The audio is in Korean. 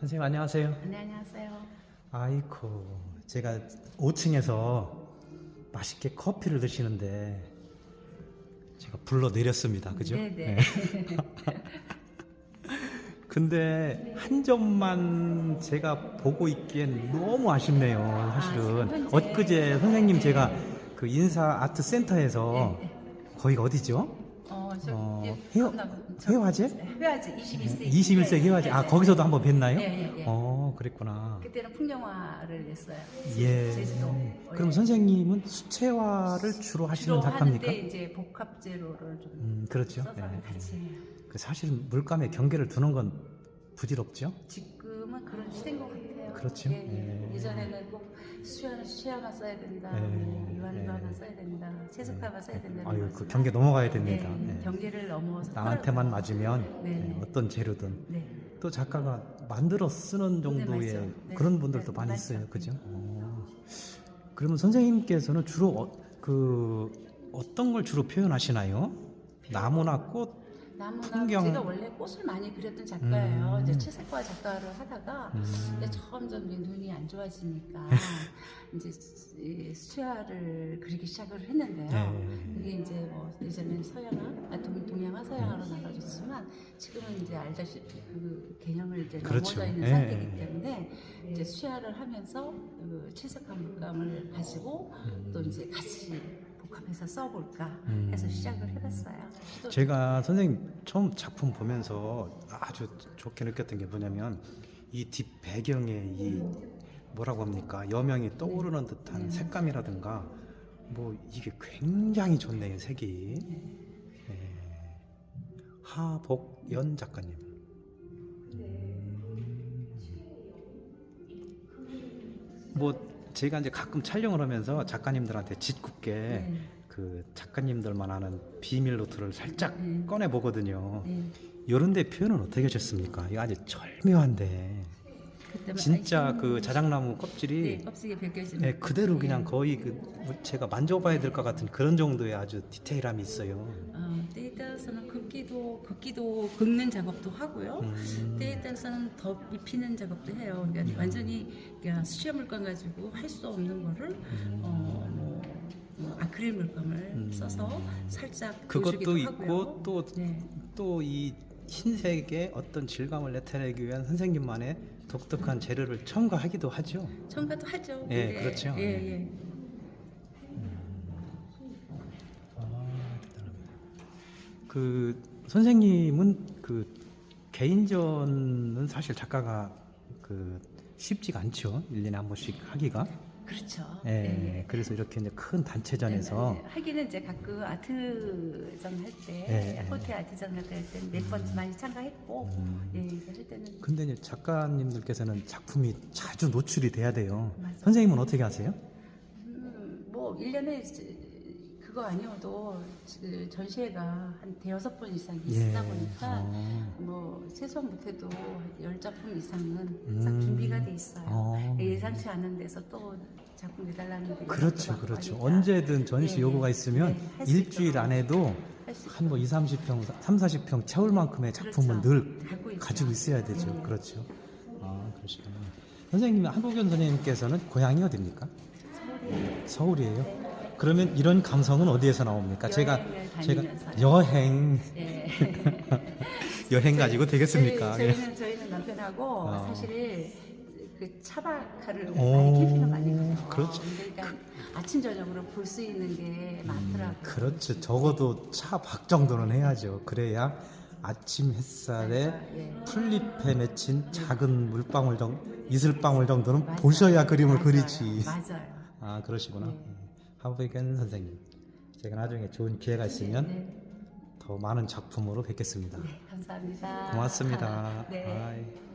선생님 안녕하세요. 네, 안녕하세요. 아이고 제가 5층에서 맛있게 커피를 드시는데 제가 불러 내렸습니다. 그죠? 네네. 근데 한 점만 제가 보고 있기엔 너무 아쉽네요. 사실은 현재- 엊그제 선생님 제가 그 인사 아트 센터에서 네, 거기가 어디죠? 어, 저, 어, 예, 회화- 겁나- 저- 회화제? 회화제 21세기. 21세기 해화지. 아 네. 거기서도 한번 뵀나요? 예, 예, 예. 어 그랬구나. 그때는 풍경화를 냈어요. 예. 제주도. 그럼 원래 선생님은 수채화를 주로 하시는 주로 작가입니까? 하는데 이제 복합 재료를 좀 음 그렇죠. 써서 예, 같이 해요. 그 사실 물감에 경계를 두는 건 부질없죠. 지금은 그런 시대인 것 같아요. 그렇죠. 예, 예. 예. 예전에는 꼭 수야는 수야만 써야 된다. 예, 뭐 이완 예. 이완만 써야 된다. 채석화만 써야 된다. 아유 그 경계 넘어가야 됩니다. 예, 예. 경계를 넘어서 나한테만 맞으면 네. 예, 어떤 재료든 네. 또 작가가 만들어 쓰는 정도의 맞죠. 네. 그런 분들도 네, 많이. 있어요. 그죠? 어. 그러면 선생님께서는 주로 어, 그 어떤 걸 주로 표현하시나요? 나무나 꽃? 나무나 풍경. 제가 원래 꽃을 많이 그렸던 작가예요. 음. 이제 채색화 작가를 하다가 음. 점점 눈이 안 좋아지니까 이제 이 수야를 그리기 시작을 했는데요. 예. 이게 이제 뭐 예전엔 서양화, 아, 동, 동양화, 서양화로 나눠졌지만 지금은 이제 알다시피 그 개념을 이제 그렇죠. 넘어져 있는 예, 상태이기 예. 때문에 이제 수야를 하면서 그 채색화 물감을 가지고 음. 또 이제 같이 복합해서 써볼까 음. 해서 시작을 해봤어요. 제가 선생님 처음 작품 보면서 아주 좋게 느꼈던 게 뭐냐면 이 뒷 배경에 이 뭐라고 합니까 여명이 떠오르는 듯한 네. 색감이라든가 뭐 이게 굉장히 좋네요 색이 예. 하복연 작가님 음. 뭐 제가 이제 가끔 촬영을 하면서 작가님들한테 짓궂게 네. 그 작가님들만 아는 비밀 노트를 살짝 네. 꺼내 보거든요. 네. 이런데 표현은 어떻게 하셨습니까? 이거 아주 절묘한데 진짜 그 자작나무 네, 껍질이 껍질이 벗겨지는 예, 그대로 그냥 예. 거의 그 제가 만져봐야 될 것 같은 그런 정도의 아주 디테일함이 있어요. 어, 때에 따라서는 긋기도 긋기도 긋는 작업도 하고요. 음. 때에 따라서는 더 입히는 작업도 해요. 그러니까 완전히 그냥 수채 물감 가지고 할 수 없는 거를 음. 어, 뭐, 뭐 아크릴 물감을 음. 써서 살짝 그것도 있고. 네. 또이 흰색의 어떤 질감을 나타내기 위한 선생님만의 독특한 재료를 첨가하기도 하죠. 첨가도 하죠. 예, 근데- 그렇죠. 예, 예. 예. 아, 대단합니다. 그 선생님은 그 개인전은 사실 작가가 그 쉽지가 않죠. 1년에 한 번씩 하기가. 그렇죠. 예. 예. 그래서 이렇게 이제 큰 단체전에서 네, 네. 하기는 이제 가끔 아트전 할 때, 예, 예. 호텔 아트전 할때몇번 많이 참가했고, 음. 예, 할 때는 근데 이제 작가님들께서는 작품이 자주 노출이 돼야 돼요. 맞아요. 선생님은 어떻게 하세요? 음, 뭐 1년에 그거 아니어도 그 전시회가 한 대여섯 번 이상 있다 보니까 어. 뭐 최소한 못해도 열 작품 이상은 음. 항상 준비가 돼 있어요. 어. 예상치 않은 데서 또 작품 내달라는 게 그렇죠, 그렇죠. 언제든 전시 예, 요구가 예. 있으면 네, 할수 일주일 있도록 안에도 한 뭐 2, 30평, 3, 40평 채울 만큼의 작품은 그렇죠. 늘. 가지고 있어야 되죠. 네. 그렇죠. 아, 그러시구나. 선생님, 한복연 선생님께서는 고향이 어디입니까? 서울에 서울이에요. 그러면 이런 감성은 어디에서 나옵니까? 제가 제가 다니면서요. 여행 예. 여행 가지고 되겠습니까? 저희, 저희는 저희는 남편하고 어. 사실 그 차박하를 오, 많이 캠핑을 많이 가요. 그렇죠. 그러니까 아침 저녁으로 볼 수 있는 게 많더라고요. 그렇죠. 적어도 차박 정도는 해야죠. 그래야 아침 햇살에 예. 풀잎에 맺힌 작은 물방울 정도, 이슬방울 정도는 맞아요. 보셔야 그림을 맞아요. 그리지. 맞아요. 아 그러시구나. 네. 하부견 선생님, 제가 나중에 좋은 기회가 있으면 네, 더 많은 작품으로 뵙겠습니다. 네, 감사합니다. 고맙습니다. 네.